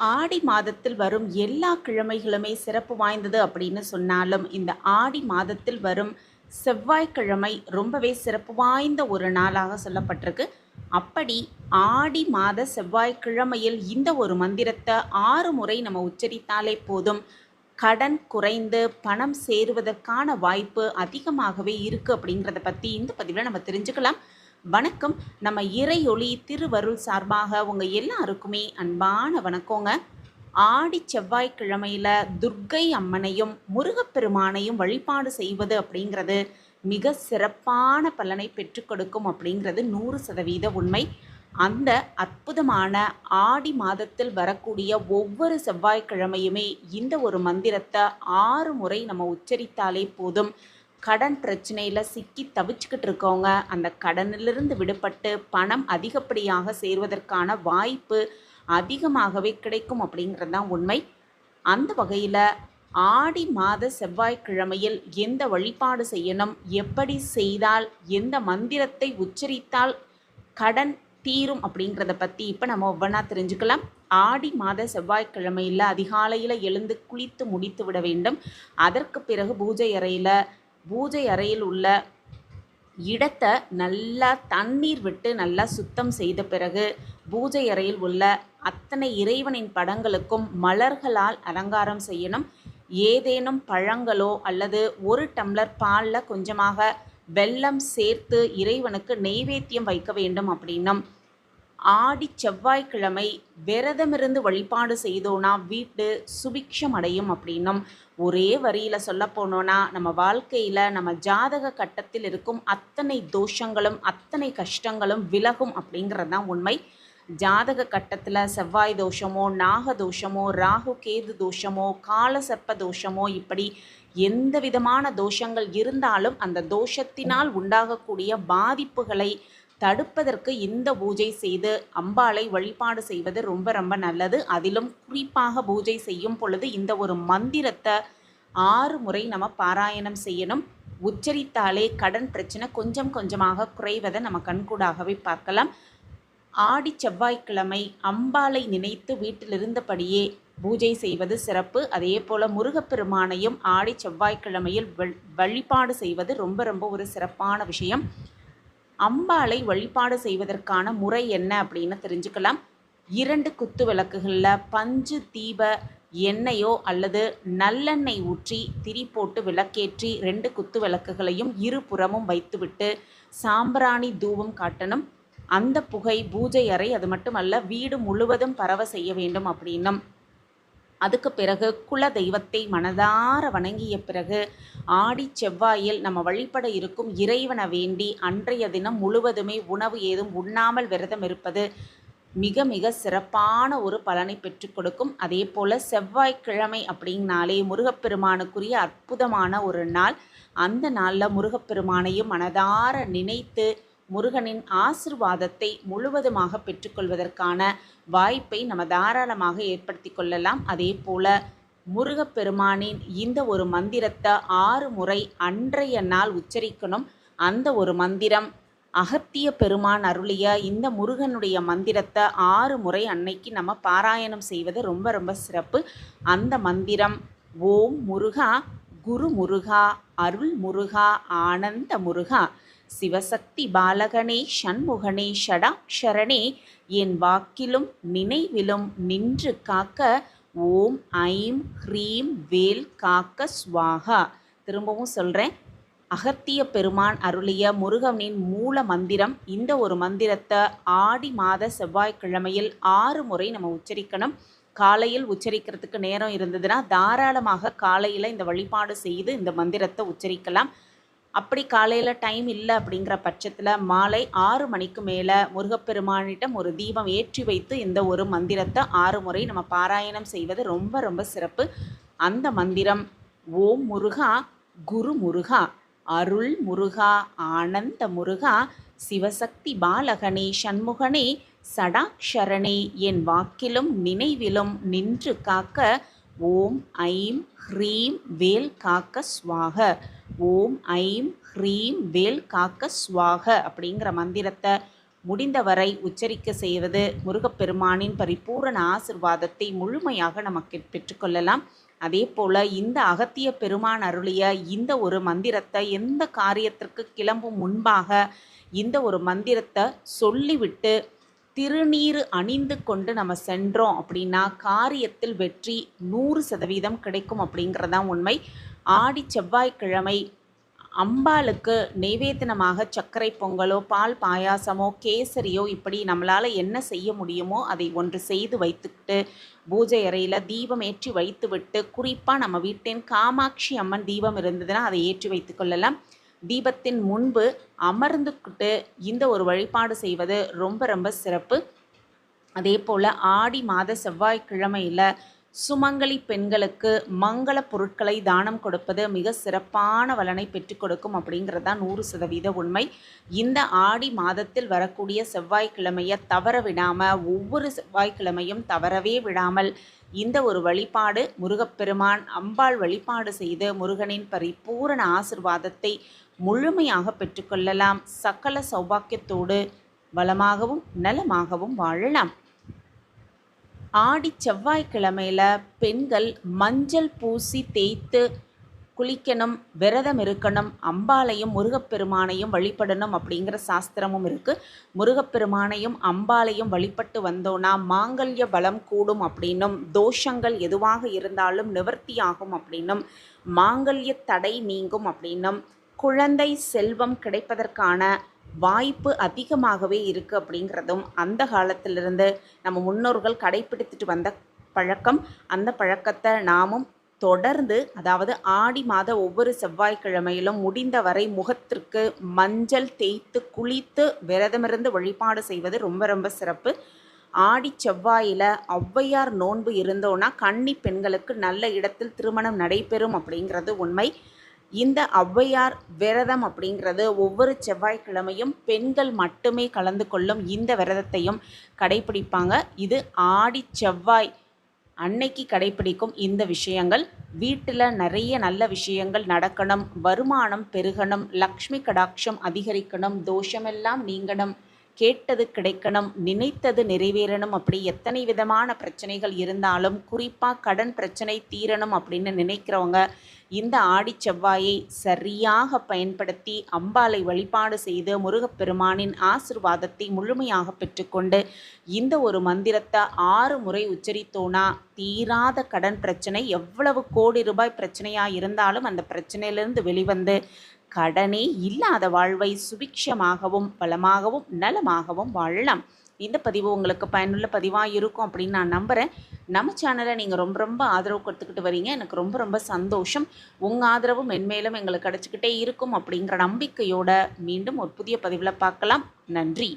ஆடி மாதத்தில் வரும் எல்லா கிழமைகளுமே சிறப்பு வாய்ந்தது அப்படின்னு சொன்னாலும் இந்த ஆடி மாதத்தில் வரும் செவ்வாய்க்கிழமை ரொம்பவே சிறப்பு வாய்ந்த ஒரு நாளாக சொல்லப்பட்டிருக்கு. அப்படி ஆடி மாத செவ்வாய்க்கிழமையில் இந்த ஒரு மந்திரத்தை ஆறு முறை நம்ம உச்சரித்தாலே போதும். கடன் குறைந்து பணம் சேருவதற்கான வாய்ப்பு அதிகமாகவே இருக்குது அப்படிங்கிறத பற்றி இந்த பதிவில் நம்ம தெரிஞ்சுக்கலாம். வணக்கம். நம்ம இறையொளி திருவருள் சார்பாக உங்கள் எல்லாருக்குமே அன்பான வணக்கங்க. ஆடி செவ்வாய்க்கிழமையில் துர்க்கை அம்மனையும் முருகப்பெருமானையும் வழிபாடு செய்வது அப்படிங்கிறது மிக சிறப்பான பலனை பெற்றுக் கொடுக்கும் அப்படிங்கிறது நூறு சதவீத உண்மை. அந்த அற்புதமான ஆடி மாதத்தில் வரக்கூடிய ஒவ்வொரு செவ்வாய்க்கிழமையுமே இந்த ஒரு மந்திரத்தை ஆறு முறை நம்ம உச்சரித்தாலே போதும். கடன் பிரச்சனையில் சிக்கி தவிச்சுக்கிட்டு இருக்கவங்க அந்த கடனிலிருந்து விடுபட்டு பணம் அதிகப்படியாக சேர்வதற்கான வாய்ப்பு அதிகமாகவே கிடைக்கும் அப்படிங்கிறது தான் உண்மை. அந்த வகையில் ஆடி மாத செவ்வாய்க்கிழமையில் எந்த வழிபாடு செய்யணும்? எப்படி செய்தால் எந்த மந்திரத்தை உச்சரித்தால் கடன் தீரும் அப்படிங்கிறத பற்றி இப்போ நம்ம ஒவ்வொன்றா தெரிஞ்சுக்கலாம். ஆடி மாத செவ்வாய்க்கிழமையில் அதிகாலையில் எழுந்து குளித்து முடித்து விட வேண்டும். அதற்கு பிறகு பூஜை அறையில் பூஜை அறையில் உள்ள இடத்தை நல்லா தண்ணீர் விட்டு நல்லா சுத்தம் செய்த பிறகு பூஜை அறையில் உள்ள அத்தனை இறைவனின் படங்களுக்கும் மலர்களால் அலங்காரம் செய்யணும். ஏதேனும் பழங்களோ அல்லது ஒரு டம்ளர் பாலில் கொஞ்சமாக வெல்லம் சேர்த்து இறைவனுக்கு நெய்வேத்தியம் வைக்க வேண்டும் அப்படின்னும். ஆடி செவ்வாய்க்கிழமை விரதமிருந்து வழிபாடு செய்தோன்னா வீட்டு சுபிக்ஷம் அடையும் அப்படின்னும் ஒரே வரியில் சொல்ல போனோன்னா நம்ம வாழ்க்கையில் நம்ம ஜாதக கட்டத்தில் இருக்கும் அத்தனை தோஷங்களும் அத்தனை கஷ்டங்களும் விலகும் அப்படிங்கிறது தான் உண்மை. ஜாதக கட்டத்தில் செவ்வாய் தோஷமோ நாக தோஷமோ ராகு கேது தோஷமோ காலசர்ப்ப தோஷமோ இப்படி எந்த விதமான தோஷங்கள் இருந்தாலும் அந்த தோஷத்தினால் உண்டாகக்கூடிய பாதிப்புகளை தடுப்பதற்கு இந்த பூஜை செய்து அம்பாளை வழிபாடு செய்வது ரொம்ப ரொம்ப நல்லது. அதிலும் குறிப்பாக பூஜை செய்யும் பொழுது இந்த ஒரு மந்திரத்தை ஆறு முறை நம்ம பாராயணம் செய்யணும். உச்சரித்தாலே கடன் பிரச்சனை கொஞ்சம் கொஞ்சமாக குறைவதை நம்ம கண்கூடாகவே பார்க்கலாம். ஆடி செவ்வாய்க்கிழமை அம்பாளை நினைத்து வீட்டிலிருந்தபடியே பூஜை செய்வது சிறப்பு. அதே போல் முருகப்பெருமானையும் ஆடி செவ்வாய்க்கிழமையில் வழிபாடு செய்வது ரொம்ப ரொம்ப ஒரு சிறப்பான விஷயம். அம்பாளை வழிபாடு செய்வதற்கான முறை என்ன அப்படின்னு தெரிஞ்சுக்கலாம். இரண்டு குத்து விளக்குகளில் பஞ்சு தீப எண்ணெயோ அல்லது நல்லெண்ணெய் ஊற்றி திரி போட்டு விளக்கேற்றி ரெண்டு குத்து விளக்குகளையும் இருபுறமும் வைத்துவிட்டு சாம்பிராணி தூபம் காட்டணும். அந்த புகை பூஜை அறை அது மட்டுமல்ல வீடு முழுவதும் பரவ செய்ய வேண்டும் அப்படின்னும். அதுக்கு பிறகு குல தெய்வத்தை மனதார வணங்கிய பிறகு ஆடி செவ்வாயில் நம்ம வழிபட இருக்கும் இறைவனை வேண்டி அன்றைய தினம் முழுவதுமே உணவு ஏதும் உண்ணாமல் விரதம் இருப்பது மிக மிக சிறப்பான ஒரு பலனை பெற்றுக் கொடுக்கும். அதே போல் செவ்வாய்க்கிழமை அப்படின்னாலே முருகப்பெருமானுக்குரிய அற்புதமான ஒரு நாள். அந்த நாளில் முருகப்பெருமானையும் மனதார நினைத்து முருகனின் ஆசிர்வாதத்தை முழுவதுமாக பெற்றுக்கொள்வதற்கான வாய்ப்பை நம்ம தாராளமாக ஏற்படுத்தி கொள்ளலாம். அதே போல முருகப்பெருமானின் இந்த ஒரு மந்திரத்தை ஆறு முறை அன்றைய நாள் உச்சரிக்கணும். அந்த ஒரு மந்திரம் அகத்திய பெருமான் அருளிய இந்த முருகனுடைய மந்திரத்தை ஆறு முறை அன்னைக்கு நம்ம பாராயணம் செய்வது ரொம்ப ரொம்ப சிறப்பு. அந்த மந்திரம் ஓம் முருகா குரு முருகா அருள் முருகா ஆனந்த முருகா சிவசக்தி பாலகனே ஷண்முகனே ஷடாக்ஷரணே என் வாக்கிலும் நினைவிலும் நின்று காக்க ஓம் ஐம் ஹ்ரீம் வேல் காக்க ஸ்வாகா திரும்பவும் சொல்கிறேன் அகத்திய பெருமான் அருளிய முருகனின் மூல மந்திரம் இந்த ஒரு மந்திரத்தை ஆடி மாத செவ்வாய்க்கிழமையில் ஆறு முறை நம்ம உச்சரிக்கணும். காலையில் உச்சரிக்கிறதுக்கு நேரம் இருந்ததுன்னா தாராளமாக காலையில் இந்த வழிபாடு செய்து இந்த மந்திரத்தை உச்சரிக்கலாம். அப்படி காலையில் டைம் இல்லை அப்படிங்கிற பட்சத்தில் மாலை ஆறு மணிக்கு மேலே முருகப்பெருமானிடம் ஒரு தீபம் ஏற்றி வைத்து இந்த ஒரு மந்திரத்தை ஆறு முறை நம்ம பாராயணம் செய்வது ரொம்ப ரொம்ப சிறப்பு. அந்த மந்திரம் ஓம் முருகா குரு முருகா அருள் முருகா ஆனந்த முருகா சிவசக்தி பாலகனே சண்முகனே சடாக்ஷரணே என் வாக்கிலும் நினைவிலும் நின்று காக்க ஓம் ஐம் ஹ்ரீம் வேல் காக்க ஸ்வாக ஓம் ஐம் ஹ்ரீம் வேல் காக்க ஸ்வாக அப்படிங்கிற மந்திரத்தை முடிந்தவரை உச்சரிக்க செய்வது முருகப்பெருமானின் பரிபூரண ஆசிர்வாதத்தை முழுமையாக நமக்கு பெற்றுக்கொள்ளலாம் அதே போல் இந்த அகத்திய பெருமான் அருளிய இந்த ஒரு மந்திரத்தை எந்த காரியத்திற்கு கிளம்பும் முன்பாக இந்த ஒரு மந்திரத்தை சொல்லிவிட்டு திருநீறு அணிந்து கொண்டு நம்ம சென்றோம் அப்படின்னா காரியத்தில் வெற்றி நூறு சதவீதம் கிடைக்கும் அப்படிங்கிறதான் உண்மை. ஆடி செவ்வாய்க்கிழமை அம்பாளுக்கு நைவேத்தனமாக சர்க்கரை பொங்கலோ பால் பாயாசமோ கேசரியோ இப்படி நம்மளால் என்ன செய்ய முடியுமோ அதை ஒன்று செய்து வைத்துக்கிட்டு பூஜை அறையில் தீபம் ஏற்றி வைத்துவிட்டு குறிப்பாக நம்ம வீட்டின் காமாட்சி அம்மன் தீபம் இருந்ததுன்னா அதை ஏற்றி வைத்துக்கொள்ளலாம் கொள்ளலாம். தீபத்தின் முன்பு அமர்ந்துக்கிட்டு இந்த ஒரு வழிபாடு செய்வது ரொம்ப ரொம்ப சிறப்பு. அதே போல் ஆடி மாத செவ்வாய்க்கிழமையில் சுமங்கலி பெண்களுக்கு மங்கள பொருட்களை தானம் கொடுப்பது மிக சிறப்பான வலனை பெற்றுக் கொடுக்கும் அப்படிங்கிறது தான் நூறு சதவீத உண்மை. இந்த ஆடி மாதத்தில் வரக்கூடிய செவ்வாய்க்கிழமையை தவற விடாமல் ஒவ்வொரு செவ்வாய்க்கிழமையும் தவறவே விடாமல் இந்த ஒரு வழிபாடு முருகப்பெருமான் அம்பாள் வழிபாடு செய்து முருகனின் பரிபூரண ஆசிர்வாதத்தை முழுமையாக பெற்றுக்கொள்ளலாம். சகல சௌபாக்கியத்தோடு வளமாகவும் நலமாகவும் வாழலாம். ஆடி செவ்வாய்க்கிழமையில் பெண்கள் மஞ்சள் பூசி தேய்த்து குளிக்கணும் விரதம் இருக்கணும் அம்பாளையும் முருகப்பெருமானையும் வழிபடணும் அப்படிங்கிற சாஸ்திரமும் இருக்குது முருகப்பெருமானையும் அம்பாளையும் வழிபட்டு வந்தோன்னா மாங்கல்ய பலம் கூடும் அப்படின்னும் தோஷங்கள் எதுவாக இருந்தாலும் நிவர்த்தியாகும் அப்படின்னும் மாங்கல்ய தடை நீங்கும் அப்படின்னும் குழந்தை செல்வம் கிடைப்பதற்கான வாய்ப்பு அதிகமாகவே இருக்குது அப்படிங்கிறதும் அந்த காலத்திலிருந்து நம்ம முன்னோர்கள் கடைப்பிடித்துட்டு வந்த பழக்கம். அந்த பழக்கத்தை நாமும் தொடர்ந்து அதாவது ஆடி மாத ஒவ்வொரு செவ்வாய்க்கிழமையிலும் முடிந்தவரை முகத்திற்கு மஞ்சள் தேய்த்து குளித்து விரதமிருந்து வழிபாடு செய்வது ரொம்ப ரொம்ப சிறப்பு. ஆடி செவ்வாயில் ஔவையார் நோன்பு இருந்தோன்னா கன்னி பெண்களுக்கு நல்ல இடத்தில் திருமணம் நடைபெறும் அப்படிங்கிறது உண்மை. இந்த ஔவையார் விரதம் அப்படிங்கிறது ஒவ்வொரு செவ்வாய்க்கிழமையும் பெண்கள் மட்டுமே கலந்து கொள்ளும் இந்த விரதத்தையும் கடைபிடிப்பாங்க இது ஆடி செவ்வாய் அன்னைக்கு கடைபிடிக்கும் இந்த விஷயங்கள். வீட்டில் நிறைய நல்ல விஷயங்கள் நடக்கணும். வருமானம் பெருகணும். லக்ஷ்மி கடாட்சம் அதிகரிக்கணும். தோஷமெல்லாம் நீங்கணும். கேட்டது கிடைக்கணும் நினைத்தது நிறைவேறணும் அப்படி எத்தனை விதமான பிரச்சனைகள் இருந்தாலும் குறிப்பாக கடன் பிரச்சனை தீரணும் அப்படின்னு நினைக்கிறவங்க இந்த ஆடி செவ்வாயை சரியாக பயன்படுத்தி அம்பாலை வழிபாடு செய்து முருகப்பெருமானின் ஆசிர்வாதத்தை முழுமையாக பெற்றுக்கொண்டு இந்த ஒரு மந்திரத்தை ஆறு முறை உச்சரித்தோனா தீராத கடன் பிரச்சனை எவ்வளவு கோடி ரூபாய் பிரச்சனையாக இருந்தாலும் அந்த பிரச்சனையிலிருந்து வெளிவந்து கடனே இல்லாத வாழ்வை சுபிக்ஷமாகவும் பலமாகவும் நலமாகவும் வாழலாம். இந்த பதிவு உங்களுக்கு பயனுள்ள பதிவாக இருக்கும் அப்படின்னு நான் நம்புகிறேன் நம்ம சேனலை நீங்கள் ரொம்ப ரொம்ப ஆதரவு கொடுத்துக்கிட்டு வரீங்க. எனக்கு ரொம்ப ரொம்ப சந்தோஷம். உங்கள் ஆதரவு மென்மேலும் எங்களுக்கு கிடச்சிக்கிட்டே இருக்கும் அப்படிங்கிற நம்பிக்கையோட மீண்டும் ஒரு புதிய பதிவில் பார்க்கலாம். நன்றி.